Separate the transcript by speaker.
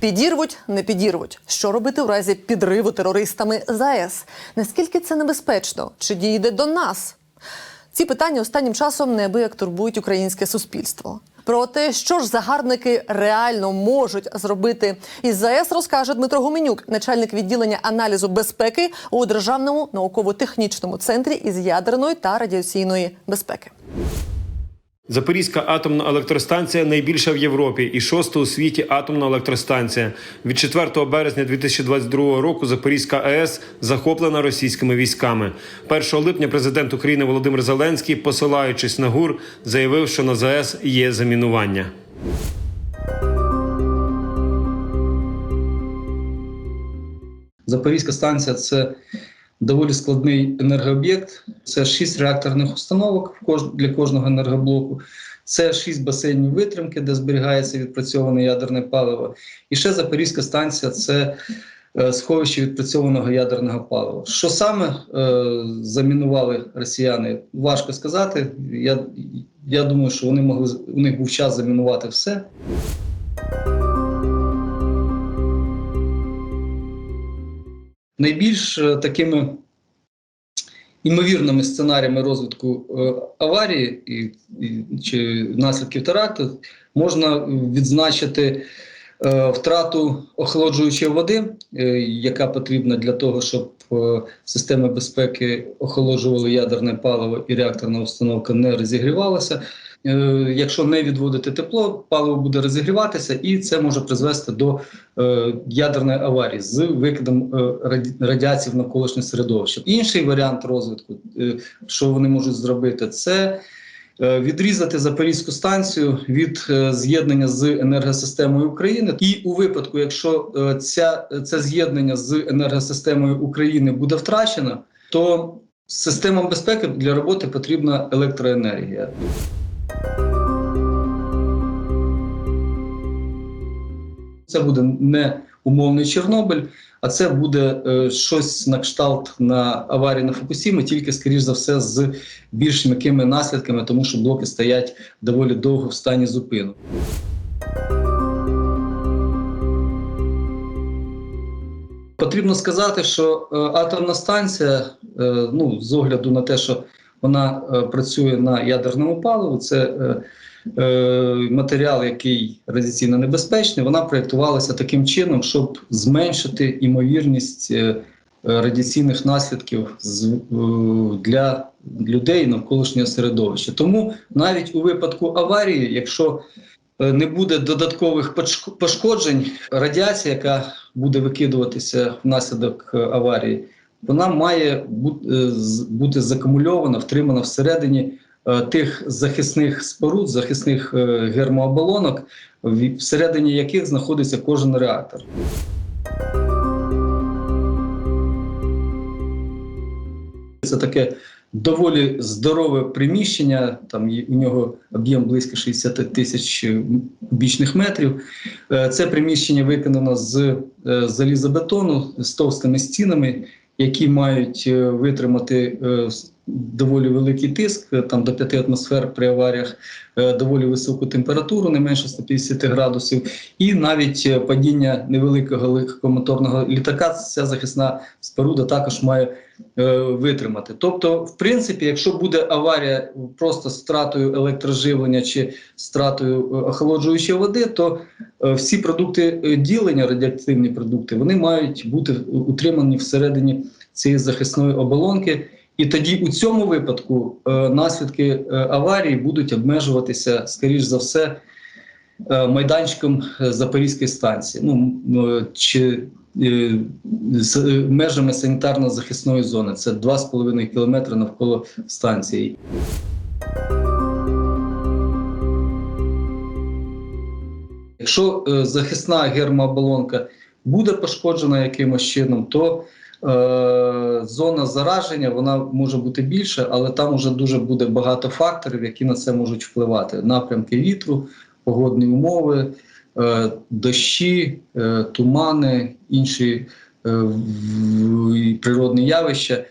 Speaker 1: Підірвуть, не підірвуть. Що робити в разі підриву терористами ЗАЕС? Наскільки це небезпечно? Чи дійде до нас? Ці питання останнім часом неабияк турбують українське суспільство. Про те, що ж загарбники реально можуть зробити із ЗАЕС, розкаже Дмитро Гуменюк, начальник відділення аналізу безпеки у державному науково-технічному центрі із ядерної та радіаційної безпеки.
Speaker 2: Запорізька атомна електростанція найбільша в Європі і шоста у світі атомна електростанція. Від 4 березня 2022 року Запорізька АЕС захоплена російськими військами. 1 липня президент України Володимир Зеленський, посилаючись на ГУР, заявив, що на ЗАЕС є замінування.
Speaker 3: Запорізька станція це доволі складний енергооб'єкт. Це шість реакторних установок для кожного енергоблоку. Це шість басейнів витримки, де зберігається відпрацьоване ядерне паливо. І ще Запорізька станція це е, сховище відпрацьованого ядерного палива. Що саме е, замінували росіяни, важко сказати. Я, я думаю, що вони могли у них був час замінувати все. Найбільш е, такими імовірними сценаріями розвитку е, аварії і, і, чи наслідків теракту можна відзначити втрату охолоджуючої води, е, яка потрібна для того, щоб е, системи безпеки охолоджували ядерне паливо і реакторна установка не розігрівалася. Е, Якщо не відводити тепло, паливо буде розігріватися, і це може призвести до е, ядерної аварії з викидом е, радіації в навколишнє середовище. Інший варіант розвитку, е, що вони можуть зробити, це е, відрізати Запорізьку станцію від е, з'єднання з енергосистемою України. І у випадку, якщо е, ця, це з'єднання з енергосистемою України буде втрачено, то системам безпеки для роботи потрібна електроенергія. Це буде не умовний Чорнобиль, а це буде е, щось на кшталт на аварії на Фукусімі, тільки, скоріш за все, з більш м'якими наслідками, тому що блоки стоять доволі довго в стані зупину. Потрібно сказати, що е, атомна станція, е, ну, з огляду на те, що вона е, працює на ядерному паливу, це е, матеріал, який радіаційно небезпечний, вона проєктувалася таким чином, щоб зменшити імовірність е, е, радіаційних наслідків е, для людей навколишнього середовища. Тому навіть у випадку аварії, якщо е, не буде додаткових пошк- пошкоджень, радіація, яка буде викидуватися внаслідок е, аварії, вона має е, бути закумульована, втримана всередині е, тих захисних споруд, захисних е, гермооболонок, всередині яких знаходиться кожен реактор. Це таке доволі здорове приміщення. Там у нього об'єм близько 60 тисяч е, кубічних метрів. Е, Це приміщення виконано з е, залізобетону з товстими стінами, які мають е, витримати е, доволі великий тиск, е, там до 5 атмосфер при аваріях, е, доволі високу температуру, не менше 150 градусів, і навіть е, падіння невеликого легкомоторного літака. Ця захисна споруда також має витримати. Тобто, в принципі, якщо буде аварія просто з втратою електроживлення чи стратою охолоджуючої води, то всі продукти ділення, радіоактивні продукти, вони мають бути утримані всередині цієї захисної оболонки. І тоді у цьому випадку е, наслідки е, аварії будуть обмежуватися, скоріш за все, е, майданчиком Запорізької станції, ну чи з межами санітарно-захисної зони. Це 2,5 кілометри навколо станції. Якщо захисна гермооболонка буде пошкоджена якимось чином, то зона зараження вона може бути більше, але там вже дуже буде багато факторів, які на це можуть впливати: напрямки вітру, погодні умови, е, дощі, е, тумани, інші е, природні явища.